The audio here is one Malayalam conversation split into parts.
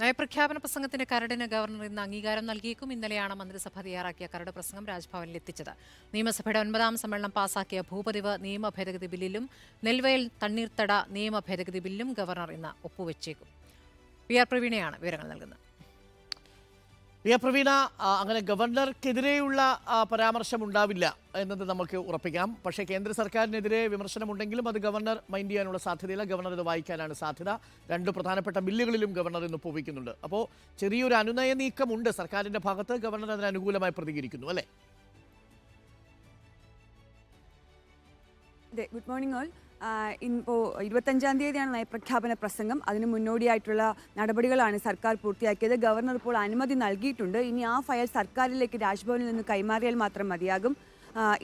നയപ്രഖ്യാപന പ്രസംഗത്തിന്റെ കരടിന് ഗവർണർ ഇന്ന് അംഗീകാരം നൽകിയേക്കും. ഇന്നലെയാണ് മന്ത്രിസഭ തയ്യാറാക്കിയ കരട് പ്രസംഗം രാജ്ഭവനിൽ എത്തിച്ചത്. നിയമസഭയുടെ ഒൻപതാം സമ്മേളനം പാസാക്കിയ ഭൂപതിവ് നിയമ ഭേദഗതി ബില്ലിലും നെൽവയൽ തണ്ണീർത്തട നിയമ ഭേദഗതി ബില്ലും ഗവർണർ ഇന്ന് ഒപ്പുവെച്ചേക്കും. പി ആർ പ്രവീണയാണ് വിവരങ്ങൾ നൽകുന്നത്. എ പ്രവീണ അങ്ങനെ ഗവർണർക്കെതിരെയുള്ള പരാമർശം ഉണ്ടാവില്ല എന്നത് നമുക്ക് ഉറപ്പിക്കാം. പക്ഷേ കേന്ദ്ര സർക്കാരിനെതിരെ വിമർശനമുണ്ടെങ്കിലും അത് ഗവർണർ മൈൻഡ് ചെയ്യാനുള്ള സാധ്യതയില്ല. ഗവർണർ ഇത് വായിക്കാനാണ് സാധ്യത. രണ്ട് പ്രധാനപ്പെട്ട ബില്ലുകളിലും ഗവർണർ ഇന്ന് ഒപ്പുവയ്ക്കുന്നുണ്ട് അപ്പോൾ ചെറിയൊരു അനുനയ നീക്കമുണ്ട് സർക്കാരിന്റെ ഭാഗത്ത്. ഗവർണർ അതിന് അനുകൂലമായി പ്രതികരിക്കുന്നു അല്ലേ? Good morning all. ഇപ്പോൾ ഇരുപത്തഞ്ചാം തീയതിയാണ് നയപ്രഖ്യാപന പ്രസംഗം. അതിന് മുന്നോടിയായിട്ടുള്ള നടപടികളാണ് സർക്കാർ പൂർത്തിയാക്കിയത്. ഗവർണർ ഇപ്പോൾ അനുമതി നൽകിയിട്ടുണ്ട്. ഇനി ആ ഫയൽ സർക്കാരിലേക്ക് രാജ്ഭവനിൽ നിന്ന് കൈമാറിയാൽ മാത്രം മതിയാകും.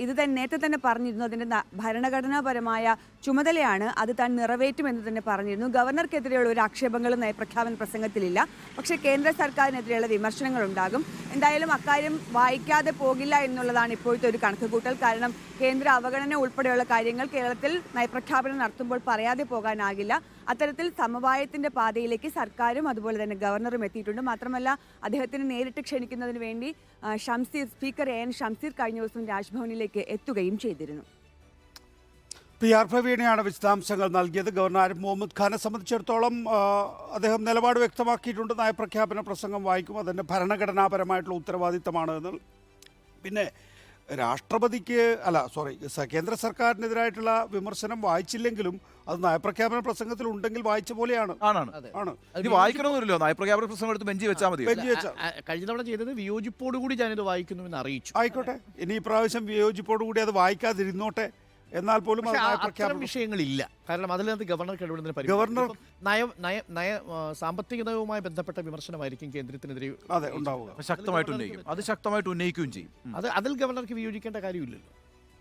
ഇത് തന്നെ നേരത്തെ തന്നെ പറഞ്ഞിരുന്നു. അതിന്റെ ഭരണഘടനാപരമായ ചുമതലയാണ് അത് താൻ നിറവേറ്റുമെന്ന് തന്നെ പറഞ്ഞിരുന്നു. ഗവർണർക്കെതിരെയുള്ള ഒരു ആക്ഷേപങ്ങളും നയപ്രഖ്യാപന പ്രസംഗത്തിലില്ല. പക്ഷേ കേന്ദ്ര സർക്കാരിനെതിരെയുള്ള വിമർശനങ്ങൾ ഉണ്ടാകും എന്തായാലും അക്കാര്യം വായിക്കാതെ പോകില്ല എന്നുള്ളതാണ് ഇപ്പോഴത്തെ ഒരു കണക്കുകൂട്ടൽ. കാരണം കേന്ദ്ര അവഗണന ഉൾപ്പെടെയുള്ള കാര്യങ്ങൾ കേരളത്തിൽ നയപ്രഖ്യാപനം നടത്തുമ്പോൾ പറയാതെ പോകാനാകില്ല. അത്തരത്തിൽ സമവായത്തിന്റെ പാതയിലേക്ക് സർക്കാരും അതുപോലെ തന്നെ ഗവർണറും എത്തിയിട്ടുണ്ട്. മാത്രമല്ല അദ്ദേഹത്തിന് നേരിട്ട് ക്ഷണിക്കുന്നതിന് വേണ്ടി Shamseer speaker A N Shamseer കഴിഞ്ഞ ദിവസം രാജ്ഭവനിലേക്ക് എത്തുകയും ചെയ്തിരുന്നു. പി ആർ പ്രവീണയാണ് വിശദാംശങ്ങൾ നൽകിയത്. ഗവർണർ ആരിഫ് മുഹമ്മദ് ഖാനെ സംബന്ധിച്ചിടത്തോളം അദ്ദേഹം നിലപാട് വ്യക്തമാക്കിയിട്ടുണ്ട്. നയപ്രഖ്യാപന പ്രസംഗം വായിക്കും. അതിന്റെ ഭരണഘടനാപരമായിട്ടുള്ള ഉത്തരവാദിത്തമാണ് പിന്നെ രാഷ്ട്രപതിക്ക് അല്ല സോറി കേന്ദ്ര സർക്കാരിനെതിരായിട്ടുള്ള വിമർശനം വായിച്ചില്ലെങ്കിലും അത് നയപ്രഖ്യാപന പ്രസംഗത്തിൽ ഉണ്ടെങ്കിൽ വായിച്ച പോലെയാണ്. ആണാണ് ആണ്. ഇനി വായിക്കണമെന്നില്ലല്ലോ. നയപ്രഖ്യാപന പ്രസംഗം എടുത്ത് ബെഞ്ചി വെച്ചാൽ മതി ബെഞ്ചി വെച്ചാൽ കഴിഞ്ഞ തവണ ചെയ്തത് വിയോജിപ്പോടുകൂടി ഞാനിത് വായിക്കുന്നുവെന്ന് അറിയിച്ചു. ആയിക്കോട്ടെ. ഇനി ഈ പ്രാവശ്യം വിയോജിപ്പോടുകൂടി അത് വായിക്കാതിരുന്നോട്ടെ. എന്നാൽ പോലും അത്തരം വിഷയങ്ങളില്ല. കാരണം അതിനകത്ത് ഗവർണർക്ക് ഇടപെടുന്നതിന്. ഗവർണർ- നയം നയ നയ സാമ്പത്തിക നയവുമായി ബന്ധപ്പെട്ട വിമർശനമായിരിക്കും കേന്ദ്രത്തിനെതിരെ അതെ ഉണ്ടാവുക. ശക്തമായിട്ട് ഉന്നയിക്കും. അത് ശക്തമായിട്ട് ഉന്നയിക്കുകയും ചെയ്യും. അത് അതിൽ ഗവർണർക്ക് വിയോജിക്കേണ്ട കാര്യമില്ലല്ലോ.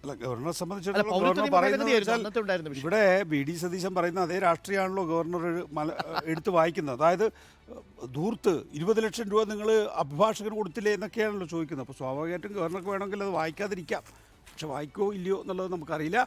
അല്ല ഗവർണറെ സംബന്ധിച്ചിടത്തോളം ഇവിടെ ബി ഡി സതീശൻ പറയുന്ന അതേ രാഷ്ട്രീയമാണല്ലോ ഗവർണർ എടുത്തു എടുത്ത് വായിക്കുന്നത്. അതായത് ധൂർത്ത് ഇരുപത് ലക്ഷം രൂപ നിങ്ങൾ അഭിഭാഷകന് കൊടുത്തില്ലേ എന്നൊക്കെയാണല്ലോ ചോദിക്കുന്നത്. അപ്പോൾ സ്വാഭാവികമായിട്ടും ഗവർണർക്ക് വേണമെങ്കിൽ അത് വായിക്കാതിരിക്കാം. പക്ഷെ വായിക്കോ ഇല്ലയോ എന്നുള്ളത് നമുക്കറിയില്ല.